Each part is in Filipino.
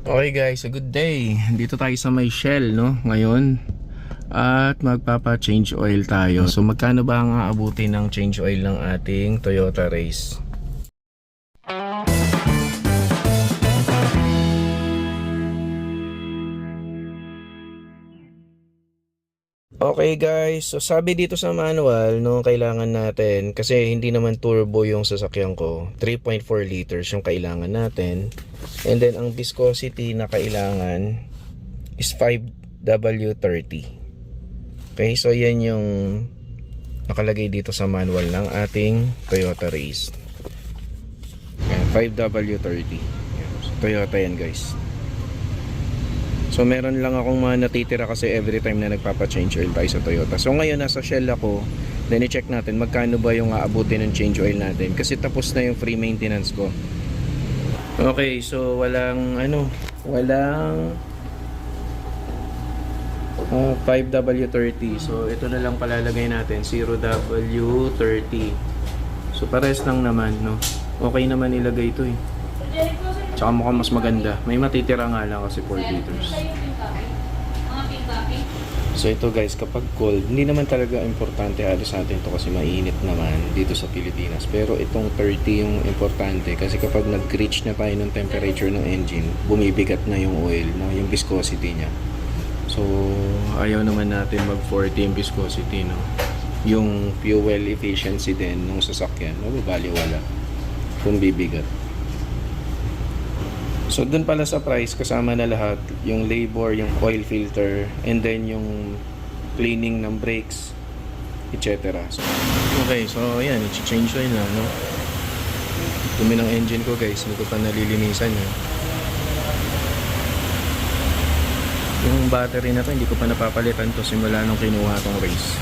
Okay guys, a good day. Dito tayo sa may Shell, no? Ngayon. At magpapa-change oil tayo. So magkano ba ang aabutin ng change oil ng ating Toyota Race? Okay guys, so sabi dito sa manual no kailangan natin kasi hindi naman turbo yung sasakyan ko. 3.4 liters yung kailangan natin. And then ang viscosity na kailangan is 5W30 okay so yan yung nakalagay dito sa manual ng ating Toyota Race. Ayan, 5W30 Ayan, Toyota yan guys So meron lang akong mga natitira kasi every time na nagpapa-change oil tayo sa Toyota. So ngayon nasa Shell ako, then i-check natin magkano ba yung aabutin ng change oil natin kasi tapos na yung free maintenance ko. Okay, so walang ano, walang ah, 5W30. So ito na lang palalagay natin, 0W30. So pares lang naman, no. Okay naman ilagay ito eh. Tsaka mukhang mas maganda. May matitira nga lang kasi 4 liters. So ito guys, kapag cold, hindi naman talaga importante halos sa atin to kasi mainit naman dito sa Pilipinas. Pero itong 30 yung importante kasi kapag nag-reach na tayo ng temperature ng engine, bumibigat na yung oil, no? yung viscosity niya. So ayaw naman natin mag 40 yung viscosity, no? Yung fuel efficiency din ng sasakyan, mababaliwala kung bibigat. So dun pala sa price kasama na lahat yung labor, yung oil filter, and then yung cleaning ng brakes, etc. So, okay, so ayan, i-change oil na, no? Dumi ng engine ko guys, hindi ko pa nalilinisan yun. Yung battery na to, hindi ko pa napapalitan to simula nung kinuha tong race.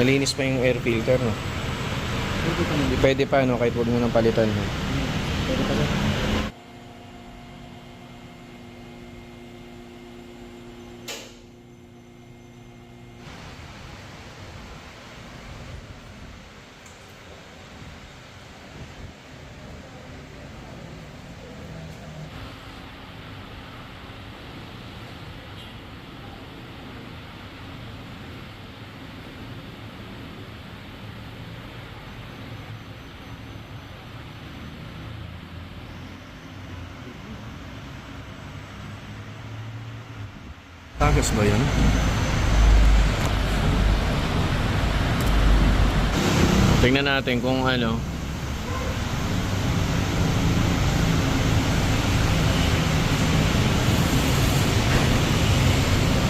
Malinis pa yung air filter, no? Pwede pa, no? Kahit huwag mo nang palitan, no? Tagas ba yun? Tingnan natin kung ano.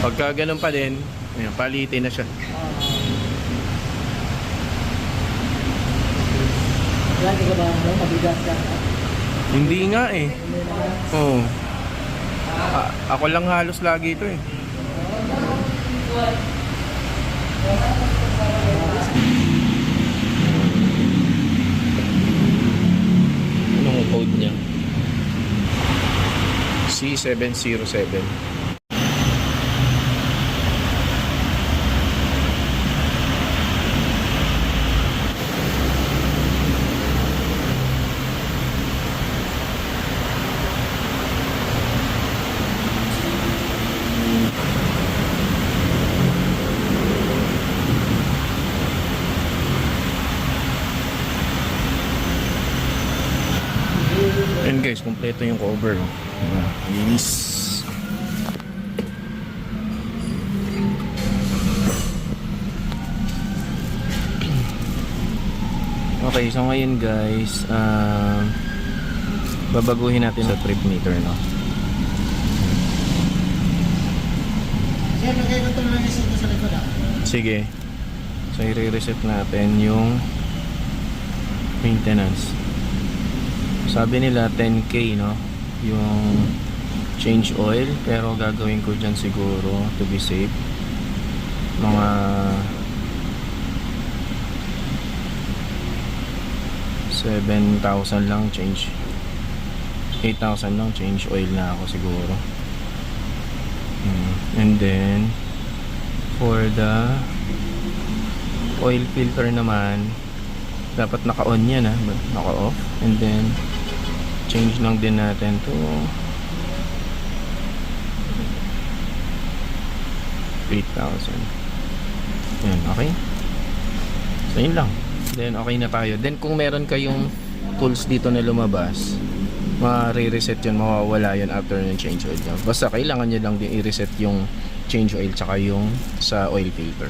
Pagka ganun pa din, ayan, palitin na siya. Lagi ka ba mabigat ka? Hindi nga eh. Oo. A- ako lang halos lagi ito eh. Anong code niya? C707. And guys, kompleto yung cover. Linis. Okay, so ngayon guys, ah, babaguhin natin sa trip meter, no? Ah. Sige. So, i-reset natin yung maintenance. Sabi nila 10k, no? Yung change oil. Pero gagawin ko dyan siguro to be safe. Mga 7,000 lang change 8,000 lang change oil na ako siguro Mm. and then for the oil filter naman dapat naka-on yan ha naka-off and then change lang din natin to. 8,000 yan okay. So yun lang. Then okay na tayo. Then kung meron kayong tools dito na lumabas ma-reset yun mawawala yun after ng change oil nyo basta kailangan nyo lang din i-reset yung change oil tsaka yung sa oil filter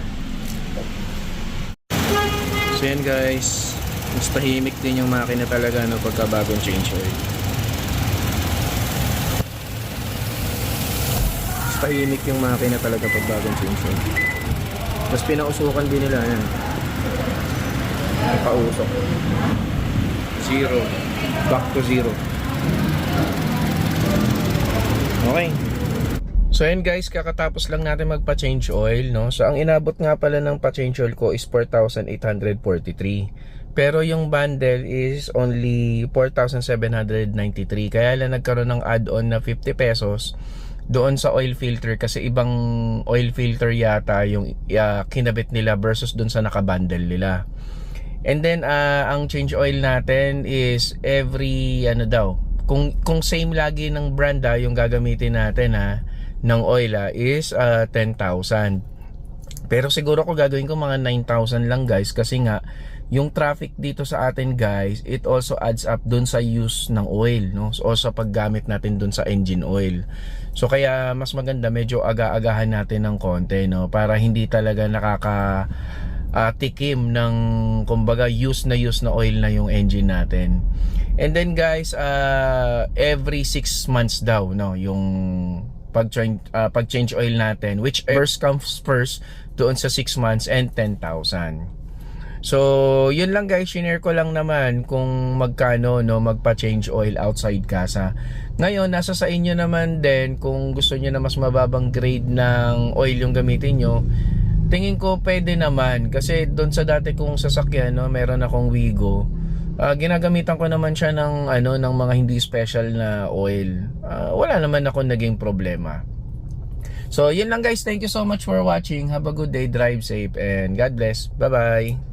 so yan guys mas tahimik din yung makina talaga no pagka bagong change oil mas tahimik yung makina talaga pag bagong change oil mas pinausukan din nila yan. Nakausok zero. Back to zero. Okay. So yun guys, kakatapos lang natin magpa-change oil, no? So ang inabot nga pala ng pa-change oil ko is 4,843. Pero yung bundle is only 4,793. Kaya lang nagkaroon ng add-on na 50 pesos doon sa oil filter kasi ibang oil filter yata yung uh, kinabit nila versus doon sa nakabundle nila. And then uh, ang change oil natin is every ano daw, kung kung same lagi ng brand ah, yung gagamitin natin ha ng oil ah, is uh, 10,000. Pero siguro ko gagawin ko mga 9,000 lang guys kasi nga yung traffic dito sa atin guys, it also adds up dun sa use ng oil, no? O sa paggamit natin dun sa engine oil. So kaya mas maganda medyo aga-agahan natin ng konti, no? Para hindi talaga nakaka uh, tikim ng kumbaga use na use na oil na yung engine natin. And then guys, uh, every 6 months daw, no? Yung pag change uh, pag change oil natin which first comes first doon sa 6 months and 10,000 so yun lang guys share ko lang naman kung magkano no magpa-change oil outside casa ngayon nasa sa inyo naman din kung gusto niyo na mas mababang grade ng oil yung gamitin nyo tingin ko pwede naman kasi doon sa dati kong sasakyan no meron akong Wigo uh, ginagamitan ko naman siya ng ano ng mga hindi special na oil. Uh, wala naman ako naging problema. So, yun lang guys. Thank you so much for watching. Have a good day. Drive safe and God bless. Bye-bye.